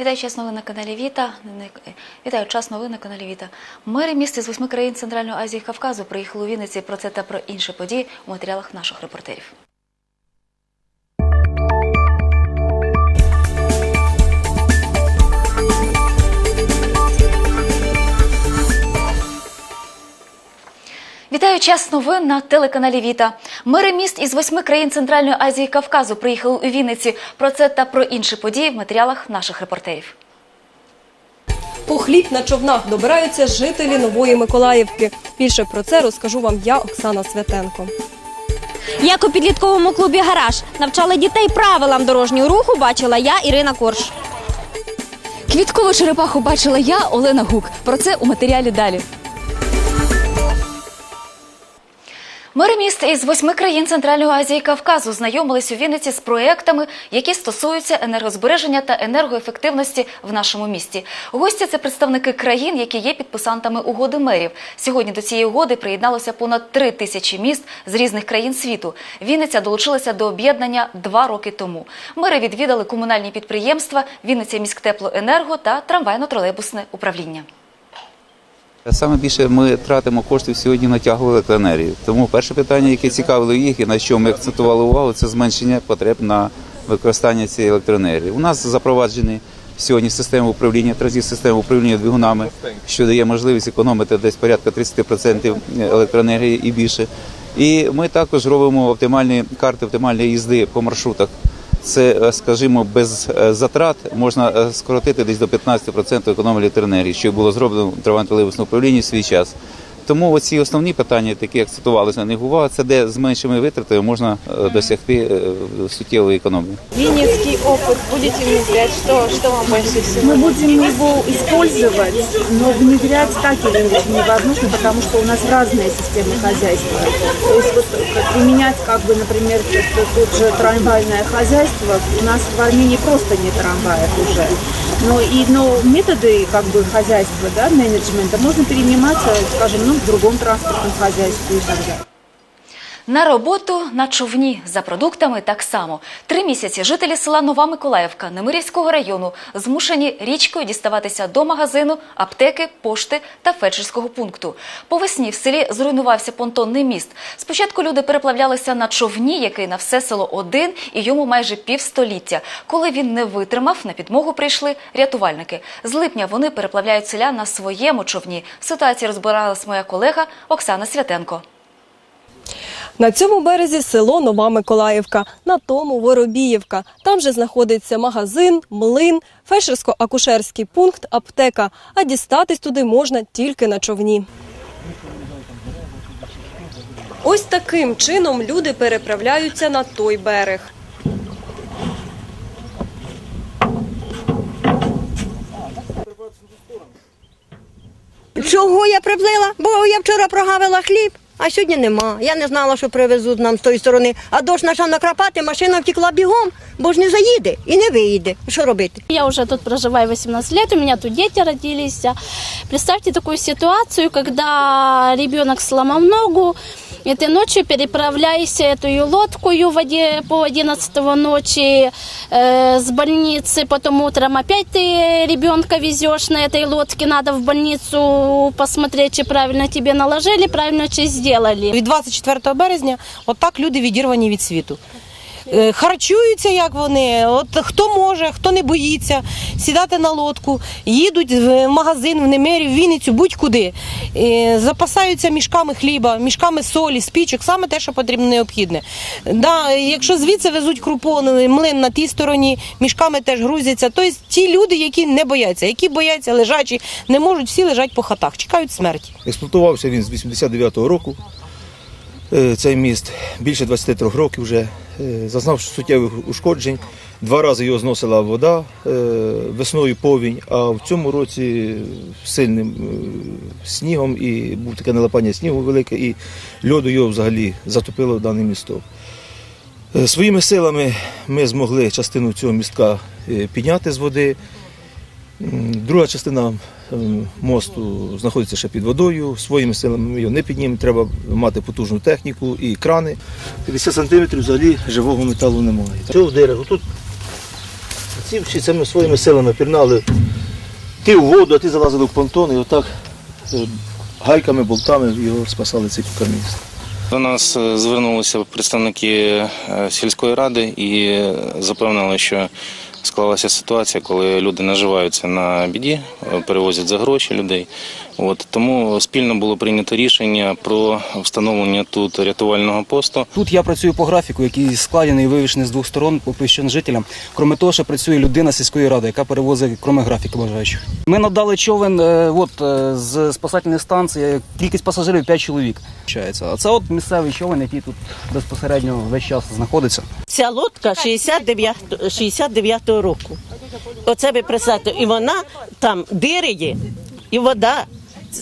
Вітаю час новин на каналі Віта. Вітаю час новин на каналі Віта. Мери міст із восьми країн Центральної Азії і Кавказу приїхали у Вінниці про це та про інші події у матеріалах наших репортерів. Вітаю час новин на телеканалі Віта. Мери міст із восьми країн Центральної Азії і Кавказу приїхали у Вінниці. Про це та про інші події в матеріалах наших репортерів. По хліб на човнах добираються жителі Нової Миколаївки. Більше про це розкажу вам я, Оксана Святенко. Як у підлітковому клубі Гараж навчала дітей правилам дорожнього руху, бачила я Ірина Корж. Квіткову черепаху бачила я, Олена Гук. Про це у матеріалі далі. Мери міст із восьми країн Центральної Азії і Кавказу знайомились у Вінниці з проектами, які стосуються енергозбереження та енергоефективності в нашому місті. Гості це представники країн, які є підписантами угоди мерів. Сьогодні до цієї угоди приєдналося понад три тисячі міст з різних країн світу. Вінниця долучилася до об'єднання два роки тому. Мери відвідали комунальні підприємства, Вінниця міськтеплоенерго та трамвайно-тролейбусне управління. Саме більше ми тратимо коштів сьогодні на тягову електроенергію. Тому перше питання, яке цікавило їх і на що ми акцентували увагу, це зменшення потреб на використання цієї електроенергії. У нас запроваджені сьогодні системи управління, транзит системи управління двигунами, що дає можливість економити десь порядка 30% електроенергії і більше. І ми також робимо оптимальні карти, оптимальні їзди по маршрутах. Це, е, скажімо, без е, затрат можна е, скоротити десь до 15% економії електроенергії, що було зроблено в трамвайно-тролейбусному управлінні в свій час. Тому оці основні питання, які акцентувалися на них увага, це де з меншими витратами можна е, досягти е, суттєвої економії. Винницкий опыт будете внедрять? Что, что вам больше всего? Мы будем его использовать, но внедрять так или иначе невозможно, потому что у нас разные системы хозяйства. То есть вот как применять, как бы, например, тут, тут же трамвайное хозяйство, у нас в Армении просто нет трамваев уже. Но, и, но методы как бы хозяйства, да, менеджмента можно перенимать, э, скажем, ну, в другом транспортном хозяйстве и так далее. На роботу на човні за продуктами так само. Три місяці жителі села Нова Миколаївка Немирівського району змушені річкою діставатися до магазину, аптеки, пошти та фельдшерського пункту. По весні в селі зруйнувався понтонний міст. Спочатку люди переплавлялися на човні, який на все село один, і йому майже півстоліття. Коли він не витримав, на підмогу прийшли рятувальники. З липня вони переплавляють селян на своєму човні. В ситуації розбиралась моя колега Оксана Святенко. На цьому березі село Нова Миколаївка, на тому Воробіївка. Там же знаходиться магазин, млин, фельдшерсько-акушерський пункт, аптека. А дістатись туди можна тільки на човні. Ось таким чином люди переправляються на той берег. Чого я приплила? Бо я вчора прогавила хліб, а сьогодні нема. Я не знала, що привезуть нам з тої сторони. А дощ почав накрапати, машина втекла бігом, бо ж не заїде і не виїде. Що робити? Я вже тут проживаю 18 років, у мене тут діти родились. Представте таку ситуацію, коли дитина сломал ногу, и ты ночью переправляешься эту лодку в воде по 11 ночи э, с больницы, потом утром опять ты ребенка везешь на этой лодке, надо в больницу посмотреть, чи правильно тебе наложили, правильно чи сделали. Від 24 березня отак люди відірвані від світу. Е, Харчуються, як вони, от хто може, хто не боїться сідати на лодку, їдуть в магазин, в Немирів, в Вінницю, будь-куди. Е, Запасаються мішками хліба, мішками солі, спічок, саме те, що потрібно необхідне. Да, якщо звідси везуть крупу, млин на тій стороні, мішками теж грузяться. Тобто ті люди, які не бояться, які бояться лежачі, не можуть всі лежать по хатах, чекають смерті. Експлуатувався він з 89-го року. Е, Цей міст більше 23 років вже е, зазнав суттєвих ушкоджень. Два рази його зносила вода е, весною повінь, а в цьому році сильним снігом і був таке налипання снігу велике, і льоду його взагалі затопило в дане місто. Своїми силами ми змогли частину цього містка підняти з води. Друга частина мосту знаходиться ще під водою. Своїми силами ми його не піднімемо. Треба мати потужну техніку і крани. 50 сантиметрів взагалі живого металу немає. Цього дерева тут ці всі цими своїми силами пірнали ти в воду, а ти залазили в понтон і отак е, гайками, болтами його спасали цей каміст. До нас е, звернулися представники е, сільської ради і запевнили, що склалася ситуація, коли люди наживаються на біді, перевозять за гроші людей. От тому спільно було прийнято рішення про встановлення тут рятувального посту. Тут я працюю по графіку, який складений і вивішений з двох сторон по пищен жителям. Кроме того, ще працює людина сільської ради, яка перевозить кроме графіка бажаючих. Ми надали човен е, от, е, з спасательної станції. Кількість пасажирів 5 чоловік. А це от місцевий човен, який тут безпосередньо весь час знаходиться. Ця лодка 69, 69-го року. Оце ви представте, і вона там дириє, і вода.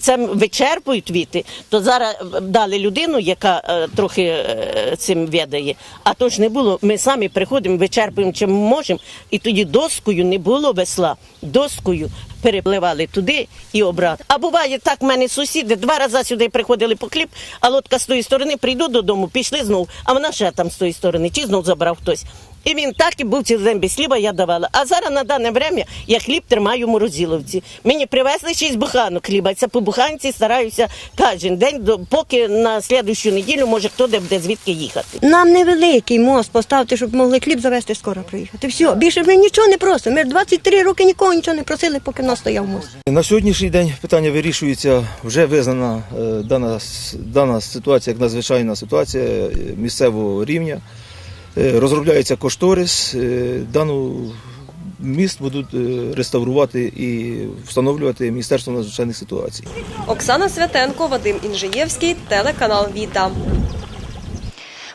Це вичерпують віти, то зараз дали людину, яка е, трохи е, цим відає. А то ж не було. Ми самі приходимо, вичерпуємо чим можемо, і тоді доскою не було весла. Доскою перепливали туди і обратно. А буває так, в мене сусіди два рази сюди приходили по хліб, а лодка з тої сторони прийду додому, пішли знов, а вона ще там з тої сторони, чи знов забрав хтось. І він так і був цілий день без хліба, я давала. А зараз на дане время я хліб тримаю в морозиловці. Мені привезли шість буханок хліба. Це по буханці стараюся кожен день, до- поки на слідущу неділю може хто де буде звідки їхати. Нам невеликий мост поставити, щоб могли хліб завести скоро приїхати. Все, більше ми нічого не просимо. Ми ж 23 роки нікого нічого не просили, поки нас стояв мост. На сьогоднішній день питання вирішується, вже визнана е, дана, дана ситуація як надзвичайна ситуація е, місцевого рівня. Е, Розробляється кошторис, е, дану міст будуть е, реставрувати і встановлювати Міністерство надзвичайних ситуацій. Оксана Святенко, Вадим Інжиєвський, телеканал Віта.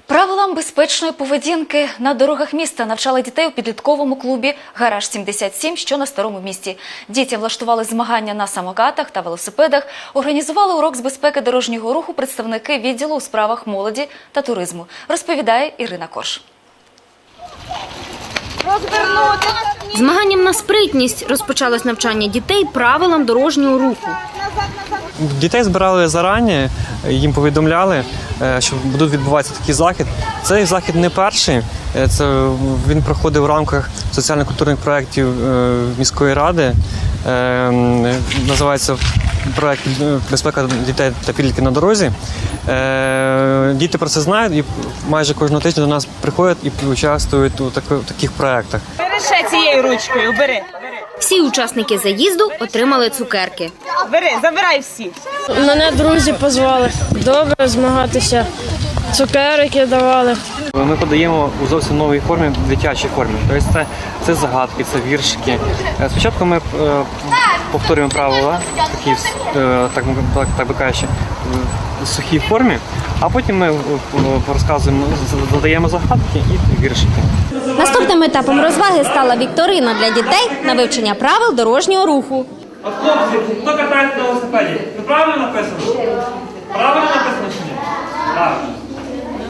Правилам безпечної поведінки на дорогах міста навчали дітей у підлітковому клубі Гараж 77, що на старому місті. Дітям влаштували змагання на самокатах та велосипедах, організували урок з безпеки дорожнього руху представники відділу у справах молоді та туризму. Розповідає Ірина Корж. Змаганням на спритність розпочалось навчання дітей правилам дорожнього руху. Дітей збирали зарані, їм повідомляли, е, що будуть відбуватися такий захід. Цей захід не перший. е, Це він проходив в рамках соціально-культурних проєктів е, міської ради. Називається проєкт е, безпека дітей та підлітків на дорозі. Е, Діти про це знають і майже кожного тижня до нас приходять і участвують у таки- таких проєктах. Бери ще цією ручкою, бери. Всі учасники заїзду отримали цукерки. Бери, забирай всі. Мене друзі позвали. Добре змагатися. Цукерки давали. Ми подаємо у зовсім новій формі, дитячій формі. Тобто це, це загадки, це віршики. Е, Спочатку ми е, повторюємо правила, такі, е, так, так, так би кажучи, в сухій формі, а потім ми е, розказуємо, задаємо загадки і віршики. Наступним етапом розваги стала вікторина для дітей на вивчення правил дорожнього руху. От хлопці, хто катається на велосипеді? Це правильно написано? Правильно написано чи ні? Правильно.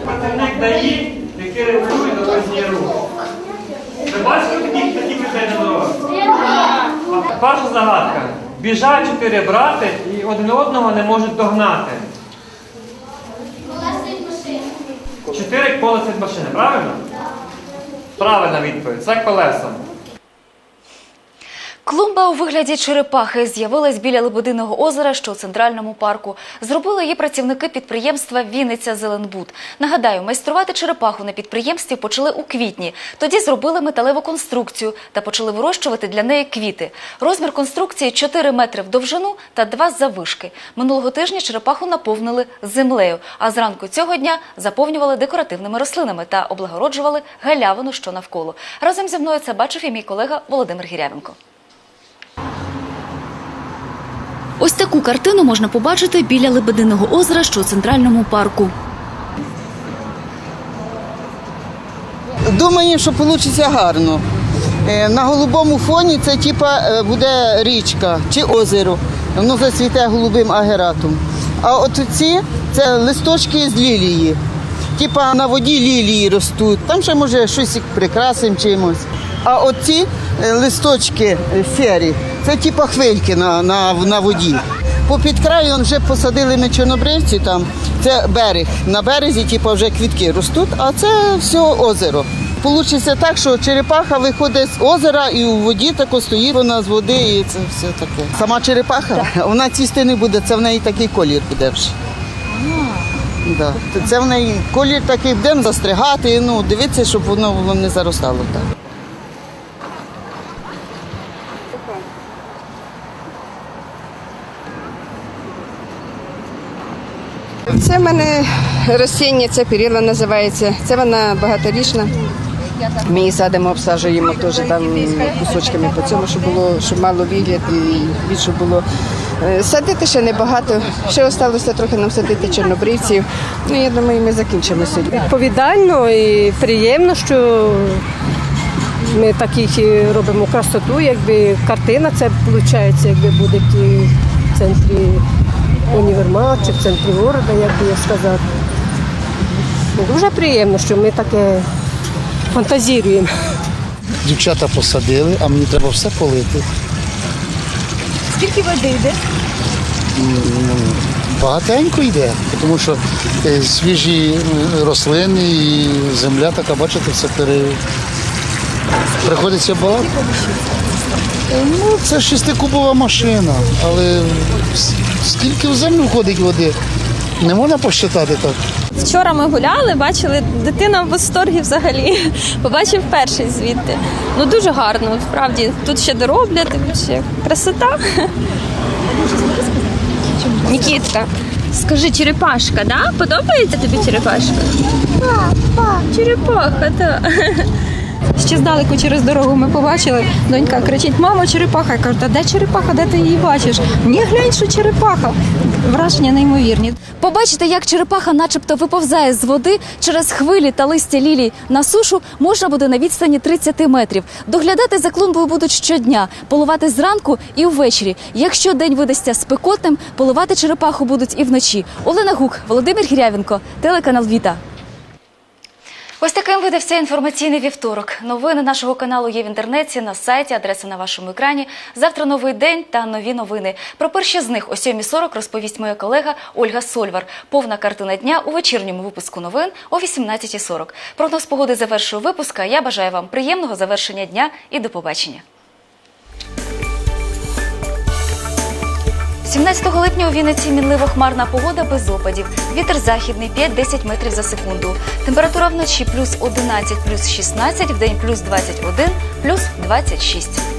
Працівник дає, який регулює дорожній рух. Ви бачите таких таких людей на дорогах? Перша загадка. Біжать чотири брати і один одного не можуть догнати. Чотири колеса від машини, правильно? Правильна відповідь. Це колеса. Клумба у вигляді черепахи з'явилась біля Лебединого озера, що у центральному парку. Зробили її працівники підприємства Вінниця Зеленбуд. Нагадаю, майструвати черепаху на підприємстві почали у квітні. Тоді зробили металеву конструкцію та почали вирощувати для неї квіти. Розмір конструкції 4 метри в довжину та 2 заввишки. Минулого тижня черепаху наповнили землею, а зранку цього дня заповнювали декоративними рослинами та облагороджували галявину, що навколо. Разом зі мною це бачив і мій колега Володимир Гірявенко. Ось таку картину можна побачити біля Лебединого озера, що у центральному парку. Думаю, що вийде гарно. Е, На голубому фоні це типа е, буде річка чи озеро. Воно зацвіте голубим агератом. А от ці це листочки з лілії. Типа на воді лілії ростуть. Там ще може щось прикрасим чимось. А от ці листочки е, сірі, це типа хвильки на, на, на воді. Попід краєм вже посадили ми чорнобривці там. Це берег. На березі, типу, вже квітки ростуть, а це все озеро. вийде так, що черепаха виходить з озера і у воді тако стоїть вона з води, і це все таке. Сама черепаха, вона цвісти не буде, це в неї такий колір буде вже. Да. Це в неї колір такий, будемо застригати, ну, дивитися, щоб воно було не заростало так. Це в мене ростіння, це періла називається. Це вона багаторічна. Ми її садимо, обсаджуємо теж там кусочками по цьому, щоб було, щоб мало вигляд і більше було. Е, Садити ще небагато. Ще залишилося трохи нам садити чорнобривців. Ну, я думаю, ми закінчимо сьогодні. Відповідально і приємно, що ми таких робимо красоту, якби картина це виходить, якби буде в центрі універмаг чи в центрі міста, як би я сказати. Дуже приємно, що ми таке фантазіруємо. Дівчата посадили, а мені треба все полити. Скільки води йде? Багатенько йде, тому що е, свіжі е, рослини і земля така, бачите, все пере... приходиться багато. Е, Ну, це шестикубова машина, але скільки в землю входить води, не можна посчитати так. Вчора ми гуляли, бачили дитина в восторгі взагалі. Побачив перший звідти. Ну дуже гарно, справді. Тут ще дороблять, ще красота. Нікітка, скажи, черепашка, да? Подобається тобі черепашка? Черепаха, так. Ще здалеку через дорогу ми побачили. Донька кричить: мамо, черепаха. Я кажу, та де черепаха, де ти її бачиш? Ні, глянь, що черепаха. Враження неймовірні. Побачити, як черепаха, начебто, виповзає з води через хвилі та листя лілій на сушу, можна буде на відстані 30 метрів. Доглядати за клумбою будуть щодня, поливати зранку і ввечері. Якщо день видасться спекотним, поливати черепаху будуть і вночі. Олена Гук, Володимир Гірявенко, телеканал Віта. Ось таким видався інформаційний вівторок. Новини нашого каналу є в інтернеті, на сайті, адреса на вашому екрані. Завтра новий день та нові новини. Про перші з них о 7.40 розповість моя колега Ольга Сольвар. Повна картина дня у вечірньому випуску новин о 18.40. Прогноз погоди завершує випуск. а Я бажаю вам приємного завершення дня і до побачення. 17 липня у Вінниці мінлива хмарна погода без опадів. Вітер західний 5-10 метрів за секунду. Температура вночі плюс 11, плюс 16, день плюс 21, плюс 26.